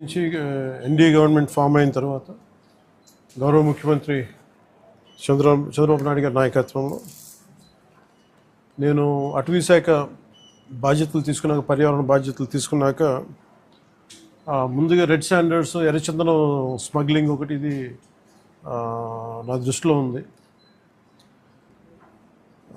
నుంచి NDA government form అయిన తర్వాత గౌరవ ముఖ్యమంత్రి చంద్ర చంద్రబాబు నాయుడు గారి నాయకత్వంలో నేను అటవీ శాఖ బాధ్యతలు తీసుకున్నాక పర్యావరణ బాధ్యతలు తీసుకున్నాక ముందుగా రెడ్ శాండర్స్ ఎర్రచందనం స్మగ్లింగ్ ఒకటి ఇది నా దృష్టిలో ఉంది.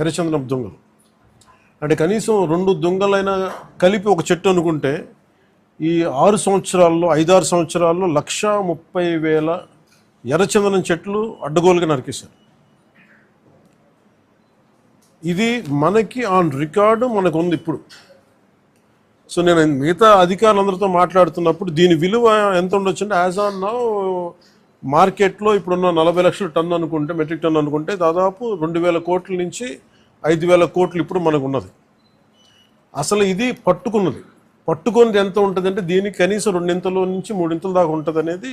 ఎర్రచందనం దొంగలు అంటే కనీసం రెండు దొంగలైనా కలిపి ఒక చెట్టు అనుకుంటే ఈ ఆరు సంవత్సరాల్లో ఐదారు సంవత్సరాల్లో లక్ష ముప్పై వేల ఎర్రచందనం చెట్లు అడ్డగోలుగా నరికేశారు. ఇది మనకి ఆన్ రికార్డు మనకు ఉంది ఇప్పుడు. సో నేను మిగతా అధికారులందరితో మాట్లాడుతున్నప్పుడు దీని విలువ ఎంత ఉండొచ్చు అంటే యాజ్ ఆన్ నౌ మార్కెట్లో ఇప్పుడున్న నలభై లక్షల టన్ను అనుకుంటే మెట్రిక్ టన్ను అనుకుంటే దాదాపు రెండు వేల కోట్ల నుంచి ఐదు వేల కోట్లు ఇప్పుడు మనకు ఉన్నది అసలు ఇది పట్టుకున్నది. పట్టుకున్నది ఎంత ఉంటుందంటే దీనికి కనీసం రెండింతల నుంచి మూడింతల దాకా ఉంటుంది అనేది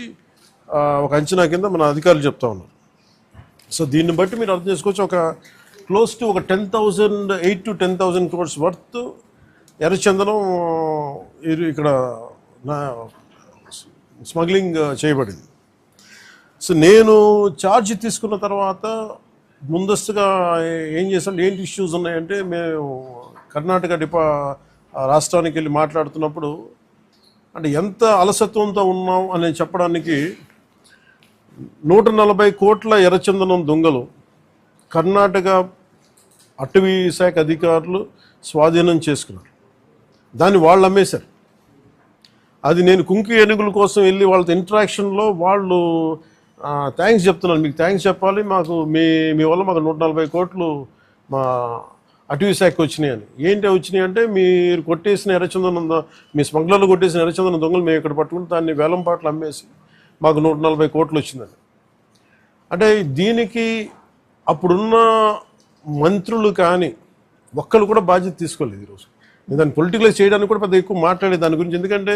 ఒక అంచనా కింద మన అధికారులు చెప్తా ఉన్నారు. సో దీన్ని బట్టి మీరు అర్థం చేసుకోవచ్చు ఒక క్లోజ్ టు ఒక ten thousand eight to ten thousand crores worth ఎర్రచందనం ఇక్కడ నా స్మగ్లింగ్ చేయబడింది. సో నేను ఛార్జ్ తీసుకున్న తర్వాత ముందస్తుగా ఏం చేసాం ఏంటి ఇష్యూస్ ఉన్నాయంటే మేము కర్ణాటక డిపా రాష్ట్రానికి వెళ్ళి మాట్లాడుతున్నప్పుడు అంటే ఎంత అలసత్వంతో ఉన్నాం అని చెప్పడానికి నూట నలభై కోట్ల ఎర్రచందనం దొంగలు కర్ణాటక అటవీ శాఖ అధికారులు స్వాధీనం చేసుకున్నారు. దాన్ని వాళ్ళు అమ్మేశారు అది నేను కుంకి ఏనుగుల కోసం వెళ్ళి వాళ్ళతో ఇంటరాక్షన్లో వాళ్ళు థ్యాంక్స్ చెప్తున్నాను. మీకు థ్యాంక్స్ చెప్పాలి. మాకు మీ మీ వల్ల మాకు నూట నలభై కోట్లు మా అటవీ శాఖకి వచ్చినాయి అని. ఏంటి వచ్చినాయి అంటే మీరు కొట్టేసిన ఎర్రచందనం మీ స్మగ్లర్లు కొట్టేసిన ఎర్రచందనం దొంగలు మేము ఇక్కడ పట్టుకుని దాన్ని వేలం పాటలు అమ్మేసి మాకు నూట నలభై కోట్లు వచ్చిందని. అంటే దీనికి అప్పుడున్న మంత్రులు కానీ ఒక్కరు కూడా బాధ్యత తీసుకోలేదు ఈరోజు. దాన్ని పొలిటికలైజ్ చేయడానికి కూడా పెద్ద ఎక్కువ మాట్లాడే దాని గురించి ఎందుకంటే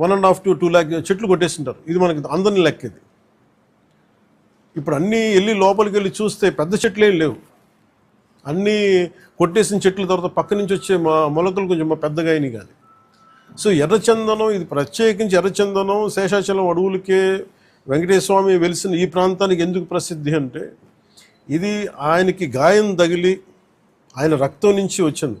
one and half to two lakh చెట్లు కొట్టేసింటారు. ఇది మనకి అందరిని లెక్కేది. ఇప్పుడు అన్నీ వెళ్ళి లోపలికి వెళ్ళి చూస్తే పెద్ద చెట్లు ఏం లేవు. అన్నీ కొట్టేసిన చెట్ల తర్వాత పక్క నుంచి వచ్చే మా మొలకలు కొంచెం మా పెద్దగా అయినాయి కాదు. సో ఎర్రచందనం ఇది ప్రత్యేకించి ఎర్రచందనం శేషాచలం అడవులకే వెంకటేశ్వర స్వామి వెలిసిన ఈ ప్రాంతానికి ఎందుకు ప్రసిద్ధి అంటే ఇది ఆయనకి గాయం తగిలి ఆయన రక్తం నుంచి వచ్చింది.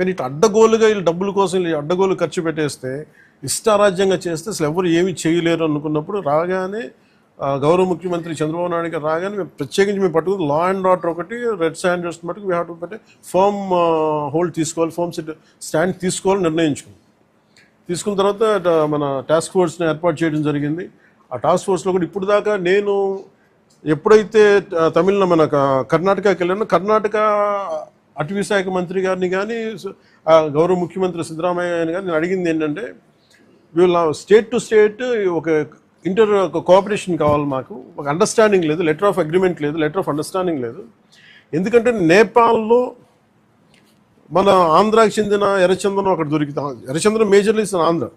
కానీ ఇటు అడ్డగోలుగా వీళ్ళు డబ్బుల కోసం వీళ్ళు అడ్డగోలు ఖర్చు పెట్టేస్తే ఇష్టారాజ్యంగా చేస్తే అసలు ఎవరు ఏమీ చేయలేరు అనుకున్నప్పుడు రాగానే గౌరవ ముఖ్యమంత్రి చంద్రబాబు నాయుడు గారు రాగానే మేము ప్రత్యేకించి మేము పట్టుకుని లా అండ్ ఆర్డర్ ఒకటి రెడ్ స్టాండర్డ్స్ మటుకు వీ హ్యావ్ టు పెట్టే ఫామ్ హోల్డ్ తీసుకోవాలి ఫర్మ్ స్టాండ్ తీసుకోవాలని నిర్ణయించుకున్నాం. తీసుకున్న తర్వాత మన టాస్క్ ఫోర్స్ని ఏర్పాటు చేయడం జరిగింది. ఆ టాస్క్ ఫోర్స్లో కూడా ఇప్పుడు దాకా నేను ఎప్పుడైతే తమిళ మన కర్ణాటకకి వెళ్ళానో కర్ణాటక అటవీ శాఖ మంత్రి గారిని కానీ గౌరవ ముఖ్యమంత్రి సిద్ధరామయ్య గారిని కానీ నేను అడిగింది ఏంటంటే వీళ్ళ స్టేట్ టు స్టేట్ ఒక ఇంటర్ ఒక కోఆపరేషన్ కావాలి మాకు. ఒక అండర్స్టాండింగ్ లేదు లెటర్ ఆఫ్ అగ్రిమెంట్ లేదు లెటర్ ఆఫ్ అండర్స్టాండింగ్ లేదు. ఎందుకంటే నేపాల్లో మన ఆంధ్రాకి చెందిన ఎర్రచందనం అక్కడ దొరికితే ఎర్రచందనం మేజర్లీ ఆంధ్ర.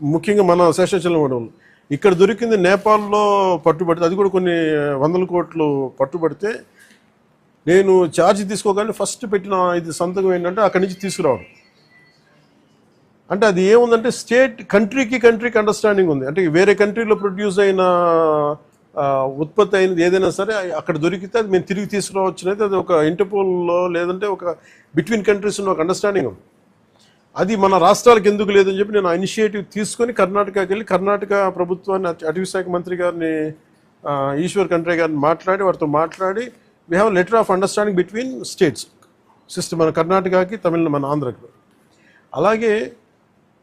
ముఖ్యంగా మన శేషాచలం అడవులు ఇక్కడ దొరికింది నేపాల్లో పట్టుబడితే అది కూడా కొన్ని వందల కోట్లు పట్టుబడితే నేను ఛార్జ్ తీసుకోగానే ఫస్ట్ పెట్టిన ఇది సంతకం ఏంటంటే అక్కడి నుంచి తీసుకురావడం. అంటే అది ఏముందంటే స్టేట్ కంట్రీకి కంట్రీకి అండర్స్టాండింగ్ ఉంది. అంటే వేరే కంట్రీలో ప్రొడ్యూస్ అయిన ఉత్పత్తి అయినది ఏదైనా సరే అక్కడ దొరికితే అది మేము తిరిగి తీసుకురావచ్చునైతే అది ఒక ఇంటర్పోల్లో లేదంటే ఒక బిట్వీన్ కంట్రీస్ ఉన్న ఒక అండర్స్టాండింగ్ ఉంది. అది మన రాష్ట్రాలకు ఎందుకు లేదని చెప్పి నేను ఇనిషియేటివ్ తీసుకొని కర్ణాటకకి వెళ్ళి కర్ణాటక ప్రభుత్వాన్ని అటవీ శాఖ మంత్రి గారిని ఈశ్వర్ కంట్రీ గారిని మాట్లాడి వారితో మాట్లాడి we have letter of understanding between states system మన కర్ణాటకకి తమిళ మన ఆంధ్రకి. అలాగే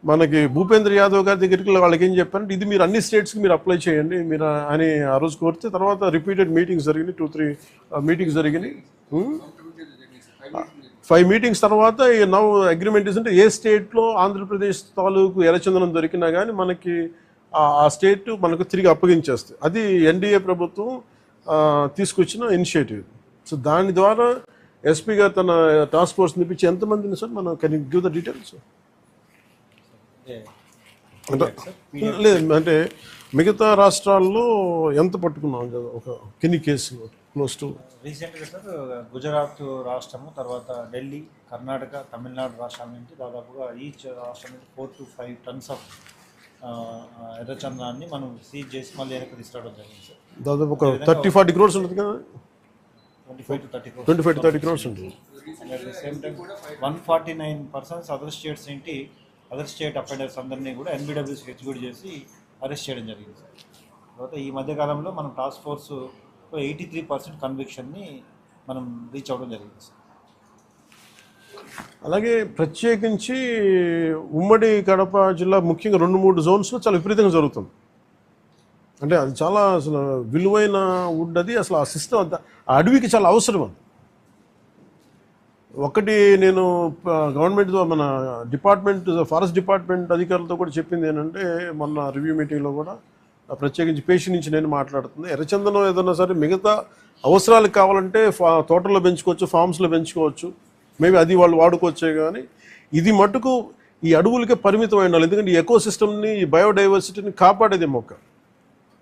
మనకి భూపేంద్ర యాదవ్ గారి దగ్గరికి వాళ్ళకి ఏం చెప్పారంటే ఇది మీరు అన్ని స్టేట్స్కి మీరు అప్లై చేయండి మీరు అని ఆ రోజు కోరితే తర్వాత రిపీటెడ్ మీటింగ్స్ జరిగినాయి టూ త్రీ మీటింగ్స్ జరిగినాయి. Hmm? ఫైవ్ మీటింగ్స్ తర్వాత నవ్ అగ్రిమెంట్ అంటే ఏ స్టేట్లో ఆంధ్రప్రదేశ్ తాలూకు ఎర్రచందనం దొరికినా కానీ మనకి ఆ- స్టేట్ మనకు తిరిగి అప్పగించేస్తుంది అది ఎన్డీఏ ప్రభుత్వం తీసుకొచ్చిన ఇనిషియేటివ్ సో దాని ద్వారా ఎస్పీ గారు తన టాస్క్ ఫోర్స్ నిపించి ఎంతమందిని సార్? మనం కెన్ గివ్ ద డీటెయిల్స్ అంటే లేదు అంటే మిగతా రాష్ట్రాల్లో ఎంత పట్టుకున్నాం? కదా ఒక కిన్ని కేసులు క్లోజ్ టు రీసెంట్గా సార్ గుజరాత్ రాష్ట్రము తర్వాత ఢిల్లీ కర్ణాటక తమిళనాడు రాష్ట్రాల నుంచి దాదాపుగా ఈచ్ రాష్ట్రం నుంచి four to five tons of ఎర్రచందనాన్ని మనం సీజ్ చేసి మళ్ళీ వెనక్కి తీసుకురావడం జరిగింది సార్. దాదాపు ఒక థర్టీ ఫార్టీ క్రోర్స్ ఉంటుంది కదా? Twenty five to thirty crores ఉంటుంది same time one forty nine persons other states ఏంటి? అదర్ స్టేట్ అఫెండర్స్ అందరినీ కూడా ఎన్బిడబ్ల్యూస్ ఎగ్జిక్యూట్ చేసి అరెస్ట్ చేయడం జరిగింది సార్. తర్వాత ఈ మధ్య కాలంలో మనం task force eighty three percent కన్విక్షన్ని మనం రీచ్ అవ్వడం జరిగింది సార్. అలాగే ప్రత్యేకించి ఉమ్మడి కడప జిల్లా ముఖ్యంగా రెండు మూడు జోన్స్లో చాలా విపరీతంగా జరుగుతుంది. అంటే అది చాలా అసలు విలువైన వుడ్ అది అసలు ఆ సిస్టమ్ అంతా ఆ అడవికి చాలా అవసరం అది. ఒకటి నేను గవర్నమెంట్ మన డిపార్ట్మెంట్ ఫారెస్ట్ డిపార్ట్మెంట్ అధికారులతో కూడా చెప్పింది ఏంటంటే మొన్న రివ్యూ మీటింగ్లో కూడా ప్రత్యేకించి పేషి నుంచి నేను మాట్లాడుతుంది. ఎర్రచందనం ఏదన్నా సరే మిగతా అవసరాలకు కావాలంటే ఫా తోటల్లో పెంచుకోవచ్చు ఫామ్స్లో పెంచుకోవచ్చు. మేబీ అది వాళ్ళు వాడుకోవచ్చే కానీ ఇది మటుకు ఈ అడవులకే పరిమితం అయిన వాళ్ళు ఎందుకంటే ఈ ఎకో సిస్టమ్ని ఈ బయోడైవర్సిటీని కాపాడేది మొక్క.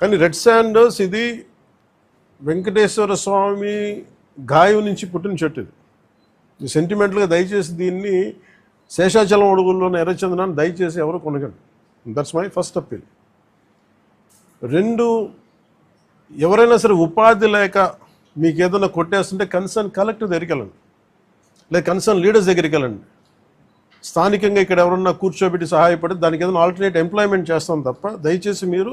కానీ రెడ్ శాండర్స్ ఇది వెంకటేశ్వర స్వామి గాయం నుంచి పుట్టిన చెట్టు ఇది. ఈ సెంటిమెంటల్గా దయచేసి దీన్ని శేషాచలం అడుగుల్లోని ఎర్రచందనాన్ని దయచేసి ఎవరు కొనగండి దట్స్ మై ఫస్ట్ అప్పీల్ రెండు ఎవరైనా సరే ఉపాధి లేక మీకు ఏదైనా కొట్టేస్తుంటే కన్సర్న్ కలెక్టర్ దగ్గరికి వెళ్ళండి. లేదా కన్సర్న్ లీడర్స్ దగ్గరికి వెళ్ళండి. స్థానికంగా ఇక్కడ ఎవరన్నా కూర్చోబెట్టి సహాయపడి దానికి ఏదైనా ఆల్టర్నేట్ ఎంప్లాయ్మెంట్ చేస్తాం తప్ప దయచేసి మీరు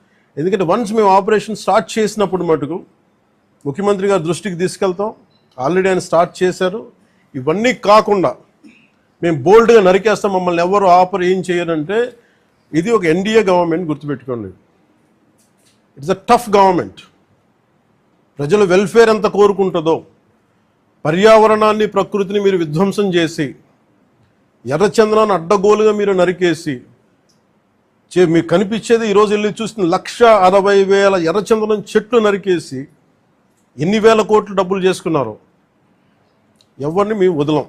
ఎందుకంటే వన్స్ మేము ఆపరేషన్ స్టార్ట్ చేసినప్పుడు మటుకు ముఖ్యమంత్రి గారి దృష్టికి తీసుకెళ్తాం. ఆల్రెడీ ఆయన స్టార్ట్ చేశారు. ఇవన్నీ కాకుండా మేము బోల్డ్గా నరికేస్తాం మమ్మల్ని ఎవరు ఆపర్ ఏం చేయరంటే ఇది ఒక ఎన్డీఏ గవర్నమెంట్ గుర్తుపెట్టుకోండి. ఇట్స్ అ టఫ్ గవర్నమెంట్ ప్రజల వెల్ఫేర్ ఎంత కోరుకుంటుందో పర్యావరణాన్ని ప్రకృతిని మీరు విధ్వంసం చేసి ఎర్రచంద్రాన్ని అడ్డగోలుగా మీరు నరికేసి మీకు కనిపించేది ఈరోజు వెళ్ళి చూసిన లక్ష అరవై వేల ఎర్రచందనం చెట్లు నరికేసి ఎన్ని వేల కోట్లు డబ్బులు చేసుకున్నారు ఎవరిని మేము వదలం.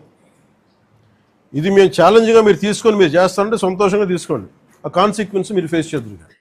ఇది మేము ఛాలెంజ్గా మీరు తీసుకొని మీరు చేస్తారంటే సంతోషంగా తీసుకోండి. ఆ కాన్సిక్వెన్స్ మీరు ఫేస్ చేద్దరు.